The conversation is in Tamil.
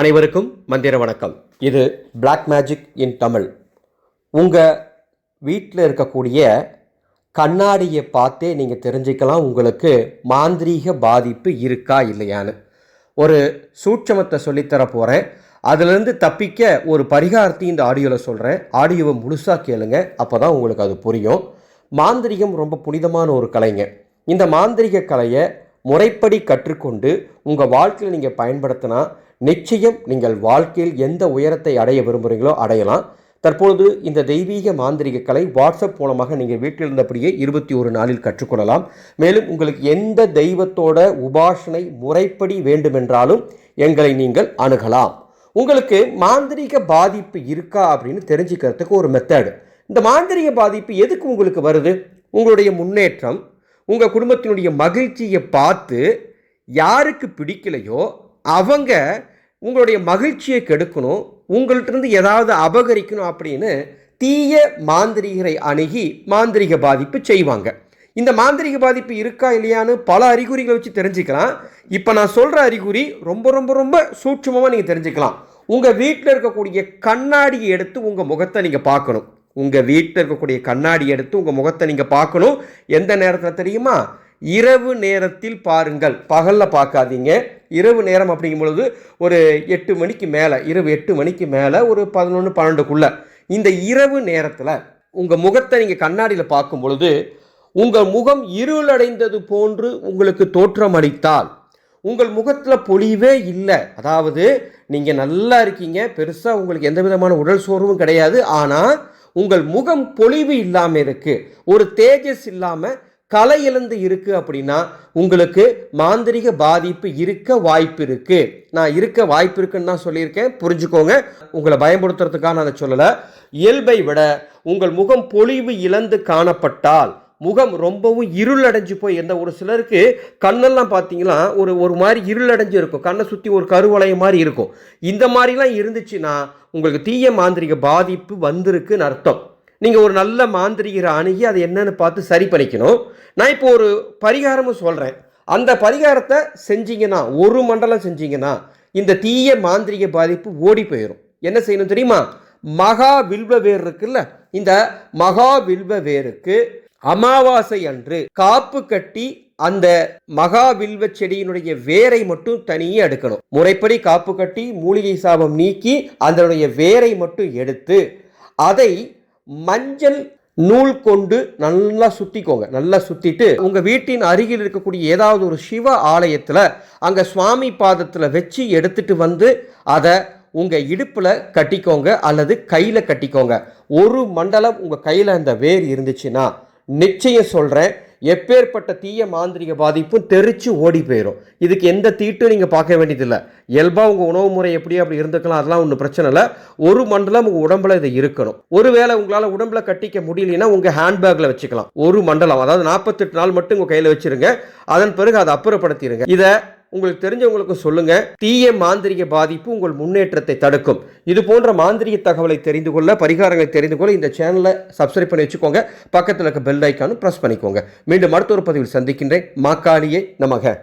அனைவருக்கும் மந்திர வணக்கம். இது பிளாக் மேஜிக் இன் தமிழ். உங்கள் வீட்டில் இருக்கக்கூடிய கண்ணாடியை பார்த்தே நீங்கள் தெரிஞ்சுக்கலாம். உங்களுக்கு மாந்திரீக பாதிப்பு இருக்கா இல்லையான்னு. ஒரு சூட்சமத்தை சொல்லித்தர போகிறேன் அதிலிருந்து தப்பிக்க ஒரு பரிகாரத்தையும் இந்த ஆடியோவில் சொல்கிறேன் ஆடியோவை முழுசாக கேளுங்க. அப்போ தான் உங்களுக்கு அது புரியும். மாந்திரிகம் ரொம்ப புனிதமான ஒரு கலைங்க. இந்த மாந்திரிக கலையை முறைப்படி கற்றுக்கொண்டு உங்கள் வாழ்க்கையில் நீங்கள் பயன்படுத்தினா நிச்சயம் நீங்கள் வாழ்க்கையில் எந்த உயரத்தை அடைய விரும்புகிறீங்களோ அடையலாம். தற்பொழுது இந்த தெய்வீக மாந்திரிக கலை வாட்ஸ்அப் மூலமாக நீங்கள் வீட்டில் இருந்தபடியே இருபத்தி ஒரு நாளில் கற்றுக்கொள்ளலாம். மேலும் உங்களுக்கு எந்த தெய்வத்தோட உபாசனை முறைப்படி வேண்டுமென்றாலும் எங்களை நீங்கள் அணுகலாம். உங்களுக்கு மாந்திரீக பாதிப்பு இருக்கா அப்படின்னு தெரிஞ்சுக்கிறதுக்கு ஒரு மெத்தடு இந்த மாந்திரீக பாதிப்பு எதுக்கு உங்களுக்கு வருது? உங்களுடைய முன்னேற்றம் உங்கள் குடும்பத்தினுடைய மகிழ்ச்சியை பார்த்து யாருக்கு பிடிக்கலையோ அவங்க உங்களுடைய மகிழ்ச்சியை கெடுக்கணும் உங்கள்கிட்ட ஏதாவது அபகரிக்கணும் அப்படின்னு தீய மாந்திரிகரை அணுகி மாந்திரிக பாதிப்பு செய்வாங்க. இந்த மாந்திரிக பாதிப்பு இருக்கா இல்லையான்னு பல அறிகுறிகளை வச்சு தெரிஞ்சுக்கலாம். இப்போ நான் சொல்கிற அறிகுறி ரொம்ப ரொம்ப ரொம்ப சூட்சமாக நீங்கள் தெரிஞ்சுக்கலாம். உங்கள் வீட்டில் இருக்கக்கூடிய கண்ணாடியை எடுத்து உங்கள் முகத்தை நீங்கள் பார்க்கணும். உங்கள் வீட்டில் இருக்கக்கூடிய கண்ணாடி எடுத்து உங்கள் முகத்தை நீங்கள் பார்க்கணும். எந்த நேரத்தில் தெரியுமா? இரவு நேரத்தில் பாருங்கள். பகலில் பார்க்காதீங்க. இரவு நேரம் அப்படிங்கும் பொழுது ஒரு எட்டு மணிக்கு மேலே இரவு எட்டு மணிக்கு மேலே ஒரு பதினொன்று பன்னெண்டுக்குள்ளே இந்த இரவு நேரத்தில் உங்கள் முகத்தை நீங்கள் கண்ணாடியில் பார்க்கும் பொழுது உங்கள் முகம் இருளடைந்தது போன்று உங்களுக்கு தோற்றம் அளித்தால் உங்கள் முகத்தில் பொலிவே இல்லை. அதாவது நீங்கள் நல்லா இருக்கீங்க பெருசாக உங்களுக்கு எந்த விதமான உடல் சோர்வும் கிடையாது. ஆனால் உங்கள் முகம் பொலிவு இல்லாமல் இருக்குது ஒரு தேஜஸ் இல்லாமல் கலை இழந்து இருக்கு அப்படின்னா உங்களுக்கு மாந்திரிக பாதிப்பு இருக்க வாய்ப்பு இருக்கு நான் இருக்க வாய்ப்பு இருக்குன்னு தான் சொல்லியிருக்கேன். புரிஞ்சுக்கோங்க. உங்களை பயன்படுத்துறதுக்காக நான் சொல்லலை. இயல்பை விட உங்கள் முகம் பொலிவு இழந்து காணப்பட்டால் முகம் ரொம்பவும் இருளடைஞ்சு போய் எந்த ஒரு சிலருக்கு கண்ணெல்லாம் பார்த்தீங்கன்னா ஒரு ஒரு மாதிரி இருளடைஞ்சு இருக்கும். கண்ணை சுற்றி ஒரு கருவளைய மாதிரி இருக்கும். இந்த மாதிரிலாம் இருந்துச்சுன்னா உங்களுக்கு தீய மாந்திரிக பாதிப்பு வந்திருக்குன்னு அர்த்தம். நீங்கள் ஒரு நல்ல மாந்திரிகரை அணுகி அதை என்னன்னு பார்த்து சரி பண்ணிக்கணும். நான் இப்போ ஒரு பரிகாரமும் சொல்கிறேன் அந்த பரிகாரத்தை செஞ்சீங்கன்னா ஒரு மண்டலம் செஞ்சீங்கன்னா இந்த தீய மாந்திரிக பாதிப்பு ஓடி போயிடும் என்ன செய்யணும் தெரியுமா? மகா வில்வ வேர் இருக்குல்ல இந்த மகா வில்வ வேருக்கு அமாவாசை அன்று காப்பு கட்டி அந்த மகா வில்வ செடியினுடைய வேரை மட்டும் தனியே எடுக்கணும். முறைப்படி காப்பு கட்டி மூலிகை சாபம் நீக்கி அதனுடைய வேரை மட்டும் எடுத்து அதை மஞ்சள் நூல் கொண்டு நல்லா சுற்றிக்கோங்க நல்லா சுற்றிட்டு உங்கள் வீட்டின் அருகில் இருக்கக்கூடிய ஏதாவது ஒரு சிவ ஆலயத்தில் அங்கே சுவாமி பாதத்தில் வச்சு எடுத்துட்டு வந்து அதை உங்கள் இடுப்பில் கட்டிக்கோங்க அல்லது கையில் கட்டிக்கோங்க. ஒரு மண்டலம் உங்கள் கையில் அந்த வேர் இருந்துச்சுன்னா நிச்சயம் சொல்கிறேன் எப்பேற்பட்ட தீய மாந்திரிக பாதிப்பும் தெரிச்சு ஓடி போயிடும் இதுக்கு எந்த தீட்டும் நீங்கள் பார்க்க வேண்டியதில்லை. இயல்பாக உங்கள் உணவு முறை எப்படி அப்படி இருந்துக்கலாம் அதெல்லாம் ஒன்றும் பிரச்சனை இல்லை. ஒரு மண்டலம் உங்கள் உடம்புல இது இருக்கணும். ஒருவேளை உங்களால் உடம்புல கட்டிக்க முடியலன்னா உங்கள் ஹேண்ட்பேக்கில் வச்சுக்கலாம். ஒரு மண்டலம் அதாவது நாற்பத்தெட்டு நாள் மட்டும் உங்கள் கையில் வச்சுருங்க. அதன் பிறகு அதை அப்புறப்படுத்திடுங்க இதை உங்களுக்கு தெரிஞ்சவங்களுக்கு சொல்லுங்க. தீய மாந்திரிக பாதிப்பு உங்கள் முன்னேற்றத்தை தடுக்கும். இது போன்ற மாந்திரிக தகவலை தெரிந்து கொள்ள பரிகாரங்களை தெரிந்து கொள்ள இந்த சேனலை சப்ஸ்கிரைப் பண்ணி வச்சுக்கோங்க. பக்கத்தில் இருக்க பெல் ஐக்கானும் ப்ரெஸ் பண்ணிக்கோங்க. மீண்டும் மருத்துவ பதிவில் சந்திக்கின்றேன். மாக்காளியே நமக.